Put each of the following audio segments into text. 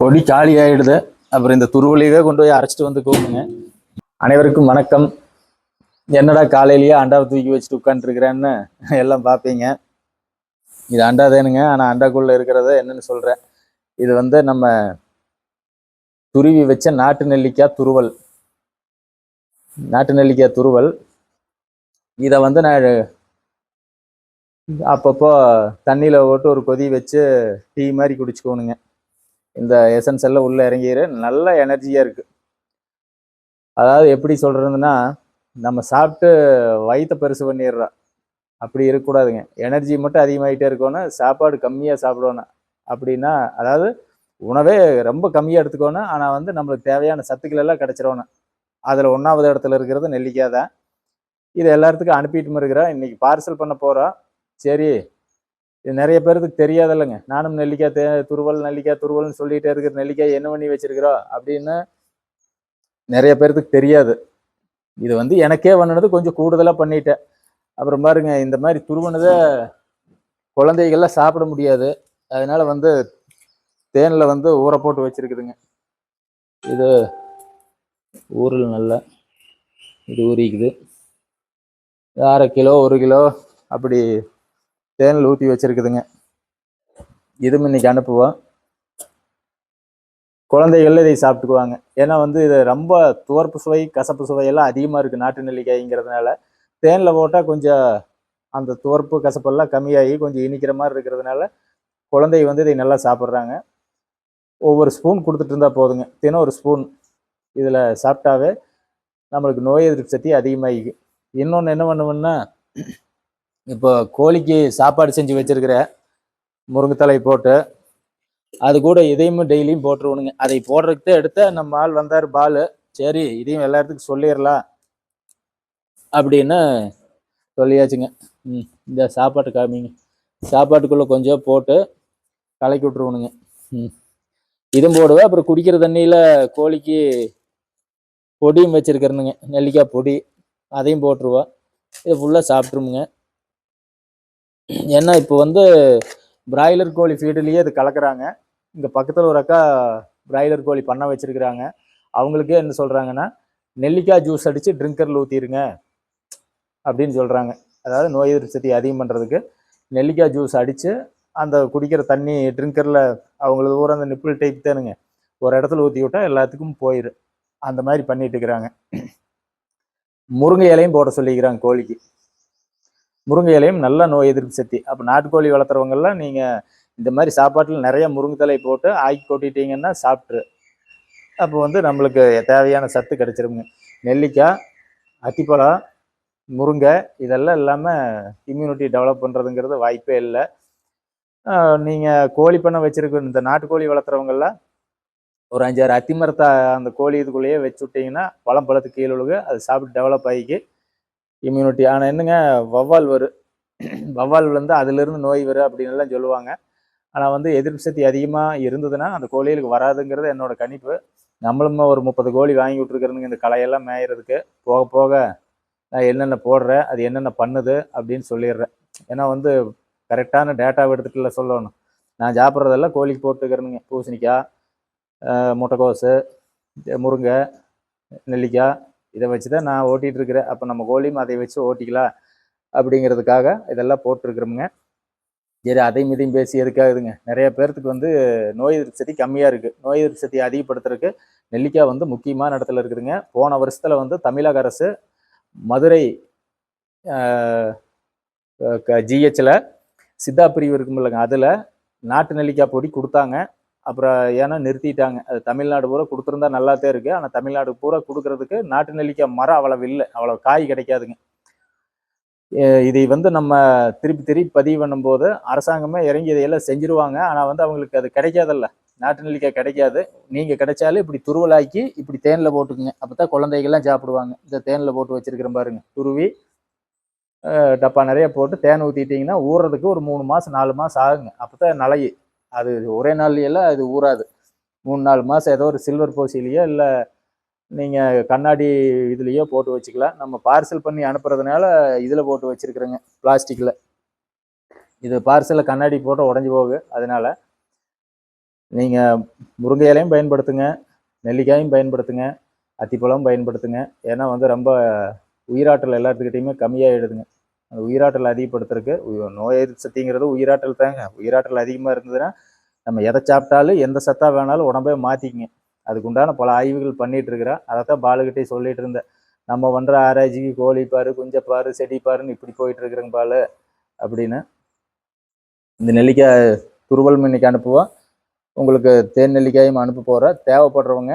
கொடி காலி ஆயிடுது. அப்புறம் இந்த துருவலையே கொண்டு போய் அரைச்சிட்டு வந்து கூப்பிடுங்க. அனைவருக்கும் வணக்கம். என்னடா காலையிலேயே அண்டாவை தூக்கி வச்சுட்டு உட்காந்துருக்கிறேன்னு எல்லாம் பார்ப்பீங்க. இது அண்டா தானுங்க. ஆனால் அண்டாக்குள்ளே இருக்கிறத என்னன்னு சொல்கிறேன் இது வந்து நம்ம துருவி வச்ச நாட்டு நெல்லிக்காய் துருவல். நாட்டு நெல்லிக்காய் துருவல். இதை வந்து நான் அப்பப்போ தண்ணியில் போட்டு ஒரு கொதி வச்சு டீ மாதிரி குடிச்சுக்கோணுங்க. இந்த எசன்ஸ் எல்லாம் உள்ளே இறங்கிடு நல்ல எனர்ஜியாக இருக்குது அதாவது எப்படி சொல்கிறதுன்னா நம்ம சாப்பிட்டு வயிற்ற பெருசு பண்ணிடுறோம். அப்படி இருக்கக்கூடாதுங்க. எனர்ஜி மட்டும் அதிகமாகிட்டே இருக்கணும். சாப்பாடு கம்மியாக சாப்பிடணும். அப்படின்னா அதாவது உணவே ரொம்ப கம்மியாக எடுத்துக்கணும். ஆனால் வந்து நம்மளுக்கு தேவையான சத்துக்கள் எல்லாம் கிடச்சிடணும். அதில் ஒன்றாவது இடத்துல இருக்கிறது நெல்லிக்காய் தான். இது எல்லாத்துக்கும் அனுப்பிட்டு இருக்கிறோம். இன்றைக்கி பார்சல் பண்ண போகிறோம் சரி இது நிறைய பேருக்கு தெரியாதில்லைங்க. நானும் நெல்லிக்காய் தே துருவல் நெல்லிக்காய் துருவல்னு சொல்லிட்டே இருக்கிற நெல்லிக்காய் என்ன பண்ணி வச்சிருக்கிறோம் அப்படின்னு நிறைய பேர்த்துக்கு தெரியாது. இது வந்து எனக்கே பண்ணினது கொஞ்சம் கூடுதலாக பண்ணிட்டேன். அப்புறம் பாருங்க இந்த மாதிரி துருவனதை குழந்தைகள்லாம் சாப்பிட முடியாது. அதனால வந்து தேனில் வந்து ஊற போட்டு வச்சிருக்குதுங்க. இது ஊரில் நல்லா இது ஊறிக்குது. அரை கிலோ ஒரு கிலோ அப்படி தேனில் ஊற்றி வச்சிருக்குதுங்க. இதுவும் இன்னைக்கு அனுப்புவோம் குழந்தைகள் இதை சாப்பிட்டுக்குவாங்க. ஏன்னா வந்து இது ரொம்ப துவர்ப்பு சுவை கசப்பு சுவையெல்லாம் அதிகமாக இருக்குது நாட்டு நெல்லிக்காய்ங்கிறதுனால. தேனில் போட்டால் கொஞ்சம் அந்த துவர்ப்பு கசப்பெல்லாம் கம்மியாகி கொஞ்சம் இனிக்கிற மாதிரி இருக்கிறதுனால குழந்தை வந்து இதை நல்லா சாப்பிட்றாங்க. ஒவ்வொரு ஸ்பூன் கொடுத்துட்டு இருந்தால் போதுங்க. தினம் ஒரு ஸ்பூன் இதில் சாப்பிட்டாவே நம்மளுக்கு நோய் எதிர்ப்பு சக்தி அதிகமாகிக்கு இன்னொன்று என்ன பண்ணுவோம்னா இப்போ கோழிக்கு சாப்பாடு செஞ்சு வச்சிருக்கிற முருங்கைத்தலை போட்டு அது கூட இதையும் டெய்லியும் போட்டுருவணுங்க அதை போடுறதுக்கு எடுத்த நம்ம ஆள் வந்தார் பால். சரி இதையும் எல்லாத்துக்கும் சொல்லிடலாம் அப்படின்னு சொல்லியாச்சுங்க. ம் இந்த சாப்பாட்டு காமிங்க. சாப்பாட்டுக்குள்ளே கொஞ்சம் போட்டு கலக்கி விட்ருவணுங்க ம். இதுவும் போடுவேன் அப்புறம் குடிக்கிற தண்ணியில் கோழிக்கு பொடியும் வச்சுருக்கிறனுங்க. நெல்லிக்காய் பொடி அதையும் போட்டுருவோம் இது ஃபுல்லாக சாப்பிட்ருமுங்க ஏன்னா இப்போ வந்து பிராய்லர் கோழி ஃபீடுலேயே இது கலக்குறாங்க. இங்கே பக்கத்தில் ஒரு அக்கா பிராய்லர் கோழி பண்ண வச்சுருக்குறாங்க. அவங்களுக்கே என்ன சொல்கிறாங்கன்னா நெல்லிக்காய் ஜூஸ் அடித்து ட்ரிங்கரில் ஊற்றிடுங்க அப்படின்னு சொல்கிறாங்க அதாவது நோய் எதிர்ப்பு சக்தி அதிகம் பண்ணுறதுக்கு நெல்லிக்காய் ஜூஸ் அடித்து அந்த குடிக்கிற தண்ணி ட்ரிங்கரில் அவங்களது ஊர் அந்த நிப்பிள் டைப் தானுங்க. ஒரு இடத்துல ஊற்றி விட்டால் எல்லாத்துக்கும் போயிடும் அந்த மாதிரி பண்ணிட்டு இருக்கிறாங்க. முருங்கை இலையும் போட சொல்லிக்கிறாங்க கோழிக்கு. முருங்கை இலையும் நல்ல நோய் எதிர்ப்பு சக்தி. அப்போ நாட்டுக்கோழி வளர்த்துறவங்கெல்லாம் நீங்கள் இந்த மாதிரி சாப்பாட்டில் நிறைய முருங்கைத்தலை போட்டு ஆக்கி கொட்டிட்டீங்கன்னா சாப்பிட்ரு அப்போ வந்து நம்மளுக்கு தேவையான சத்து கிடைச்சிருங்க. நெல்லிக்காய் அத்திப்பழம் முருங்கை இதெல்லாம் இல்லாமல் இம்யூனிட்டி டெவலப் பண்ணுறதுங்கிறது வாய்ப்பே இல்லை. நீங்கள் கோழி பண்ண வச்சுருக்க இந்த நாட்டுக்கோழி வளர்த்துறவங்கெல்லாம் ஒரு அஞ்சாறு அத்திமரத்தை அந்த கோழி இதுக்குள்ளேயே வச்சு விட்டிங்கன்னா பழம் பழத்து கீழே விழுக அது சாப்பிட்டு டெவலப் ஆகிக்கு இம்யூனிட்டி ஆனால் என்னங்க வவ்வால் வரும் வவ்வால் வந்து அதுலேருந்து நோய் வரும் அப்படின்னு எல்லாம் சொல்லுவாங்க. ஆனால் வந்து எதிர்ப்பு சக்தி அதிகமாக இருந்ததுன்னா அந்த கோழிகளுக்கு வராதுங்கிறது என்னோட கணிப்பு. நம்மளும் ஒரு முப்பது கோழி வாங்கி விட்ருக்குறதுங்க இந்த களையெல்லாம் மேயறதுக்கு. போக போக நான் என்னென்ன போடுறேன் அது என்னென்ன பண்ணுது அப்படின்னு சொல்லிடுறேன். ஏன்னா வந்து கரெக்டான டேட்டாவை எடுத்துகிட்டுல சொல்லணும். நான் சாப்பிட்றதெல்லாம் கோழிக்கு போட்டுக்கிறேனுங்க. பூசணிக்காய் முட்டைக்கோசு முருங்கை நெல்லிக்காய் இதை வச்சு தான் நான் ஓட்டிகிட்டு இருக்கிறேன். அப்போ நம்ம கோழியும் அதை வச்சு ஓட்டிக்கலாம் அப்படிங்கிறதுக்காக இதெல்லாம் போட்டிருக்கிறோமுங்க. சரி அதையும் இதையும் பேசி எதுக்காகுதுங்க நிறைய பேர்த்துக்கு வந்து நோய் எதிர்ப்பு சக்தி கம்மியாக இருக்குது நோய் எதிர்ப்பு சக்தி அதிகப்படுத்துறதுக்கு நெல்லிக்காய் வந்து முக்கியமான இடத்துல இருக்குதுங்க. போன வருஷத்தில் வந்து தமிழக அரசு மதுரை ஜிஹெச்சில் சித்தா பிரிவு இருக்கும் இல்லைங்க அதில் நாட்டு நெல்லிக்காய் பொடி கொடுத்தாங்க. அப்புறம் ஏன்னா நிறுத்திட்டாங்க. அது தமிழ்நாடு பூரா கொடுத்துருந்தா நல்லாத்தே இருக்குது ஆனால் தமிழ்நாடு பூரா கொடுக்கறதுக்கு நாட்டு நெல்லிக்காய் மரம் அவ்வளவு இல்லை. அவ்வளோ காய் கிடைக்காதுங்க. இதை வந்து நம்ம திருப்பி திருப்பி பதிவு பண்ணும்போது அரசாங்கமே இறங்கி இதையெல்லாம் செஞ்சுருவாங்க. ஆனால் வந்து அவங்களுக்கு அது கிடைக்காதல்ல. நாட்டு நெல்லிக்காய் கிடைக்காது. நீங்கள் கிடைச்சாலும் இப்படி துருவலாக்கி இப்படி தேனில் போட்டுக்குங்க. அப்போ தான் குழந்தைகள்லாம் சாப்பிடுவாங்க. இந்த தேனில் போட்டு வச்சிருக்கிற பாருங்க. துருவி டப்பா நிறைய போட்டு தேன் ஊற்றிட்டிங்கன்னா ஊறுறதுக்கு ஒரு மூணு மாதம் நாலு மாதம் ஆகுங்க. அப்போ தான் நலையு. அது ஒரே நாள்லையெல்லாம் அது ஊறாது. மூணு நாலு மாதம் ஏதோ ஒரு சில்வர் போசிலையோ இல்லை நீங்கள் கண்ணாடி இதுலேயோ போட்டு வச்சுக்கலாம். நம்ம பார்சல் பண்ணி அனுப்புறதுனால இதில் போட்டு வச்சுருக்குறேங்க பிளாஸ்டிக்கில் இது பார்சலில் கண்ணாடி போட்டு உடஞ்சி போகுது. அதனால் நீங்கள் முருங்கை இலையும் பயன்படுத்துங்க நெல்லிக்காயும் பயன்படுத்துங்க அத்திப்பழம் பயன்படுத்துங்க. ஏன்னா வந்து ரொம்ப உயிராற்றல் எல்லாத்துக்கிட்டையுமே கம்மியாகிடுதுங்க அந்த உயிராற்றல் அதிகப்படுத்துறதுக்கு உ- நோய் எதிர்ப்பு சக்திங்கிறது உயிராற்றல் தாங்க. உயிராற்றல் அதிகமாக இருந்ததுன்னா நம்ம எதை சாப்பிட்டாலும் எந்த சத்தாக வேணாலும் உடம்பே மாற்றிக்குங்க அதுக்கு உண்டான பல ஆய்வுகள் பண்ணிட்டு இருக்கிறேன் அதை தான் பாலுக்கிட்டே சொல்லிட்டு இருந்தேன். நம்ம பண்ணுற ஆராய்ச்சிக்கு கோழி பாரு குஞ்சப்பாரு செடி பாருன்னு இப்படி போயிட்டு இருக்கிறேங்க அப்படின்னு. இந்த நெல்லிக்காய் துருவல் இன்னைக்கு அனுப்புவோம் உங்களுக்கு தேன் நெல்லிக்காயும் அனுப்ப போகிறேன் தேவைப்படுறவங்க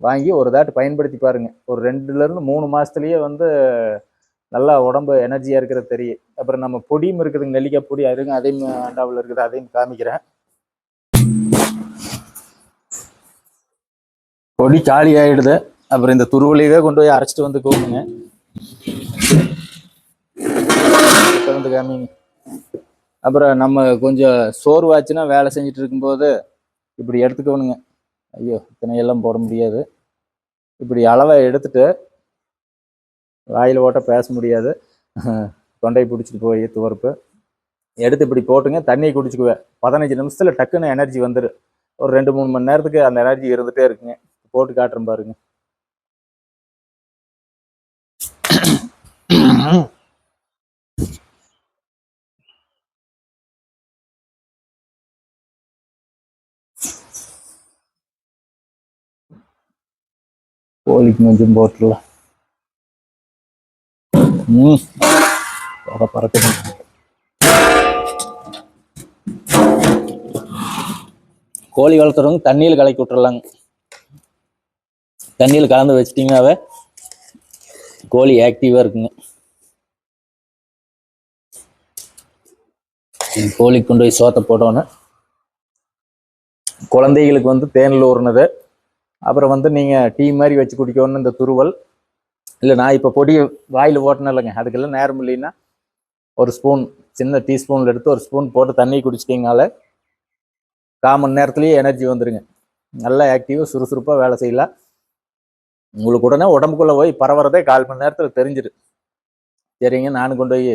வாங்கி ஒரு தாட்டு பயன்படுத்தி பாருங்க. ஒரு ரெண்டுலேருந்து மூணு மாதத்துலேயே வந்து நல்லா உடம்பு எனர்ஜியாக இருக்கிறது தெரியும். அப்புறம் நம்ம பொடியும் இருக்குதுங்க நெல்லிக்காய் பொடி அதுங்க அதையும் அண்டாவில் இருக்குது அதையும் காமிக்கிறேன். பொடி காலி ஆகிடுது அப்புறம் இந்த துருவலையவே கொண்டு போய் அரைச்சிட்டு வந்து கூப்பிடுங்க வந்து காமிங்க. அப்புறம் நம்ம கொஞ்சம் சோர்வாச்சுன்னா வேலை செஞ்சுட்டு இருக்கும்போது இப்படி எடுத்துக்கணுங்க. ஐயோ இத்தனை எல்லாம் போட முடியாது. இப்படி அளவை எடுத்துட்டு வாயில் ஓட்ட பேச முடியாது. தொண்டை பிடிச்சிட்டு போய் துவர்ப்பு. எடுத்து இப்படி போட்டுங்க தண்ணியை குடிச்சுக்குவேன். பதினஞ்சு நிமிஷத்தில் டக்குன்னு எனர்ஜி வந்துடும் ஒரு ரெண்டு மூணு மணி நேரத்துக்கு அந்த எனர்ஜி இருந்துகிட்டே இருக்குங்க. போட்டு காட்டுறேன் பாருங்க. கோழிக்கு கொஞ்சம் போட்டுடலாம் புகை பறக்குது கோழி வளர்த்துறவங்க தண்ணியில் கலக்கி விட்டுறலாங்க தண்ணியில் கலந்து வச்சிட்டிங்கனாவே கோழி ஆக்டிவாக இருக்குங்க கோழிக்கு கொண்டு போய் சோத்தை போட்டோன்னு குழந்தைகளுக்கு வந்து தேனில் ஊறினது அப்புறம் வந்து நீங்கள் டீ மாதிரி வச்சு குடிக்கணும்னு இந்த துருவல் இல்லை நான் இப்போ பொடி வாயில் ஓட்டணும் இல்லைங்க அதுக்கெல்லாம் நேரம் இல்லைன்னா ஒரு ஸ்பூன் சின்ன டீஸ்பூனில் எடுத்து ஒரு ஸ்பூன் போட்டு தண்ணி குடிச்சிட்டிங்கனால கால் மணி நேரத்துலேயே எனர்ஜி வந்துடுங்க நல்லா ஆக்டிவாக சுறுசுறுப்பாக வேலை செய்யலாம். உங்களுக்கு உடனே உடம்புக்குள்ளே போய் பரவுறதே கால் மணி நேரத்தில் தெரிஞ்சிடு சரிங்க நானும் கொண்டு போய்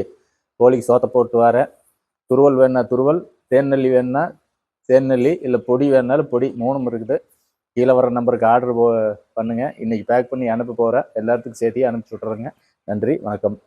கோழிக்கு சோத்தை போட்டு வரேன். துருவல் வேணுன்னா துருவல் தேன் நெல்லி வேணுன்னா தேன் நெல்லி இல்லை பொடி வேணுனாலும் பொடி மூணும் இருக்குது. கீழே வர நம்பருக்கு ஆர்டர் போ பண்ணுங்க. இன்னைக்கு பேக் பண்ணி அனுப்ப போகிறேன் எல்லாத்துக்கும் சேர்த்தியே அனுப்பிச்சி விட்றேங்க நன்றி வணக்கம்.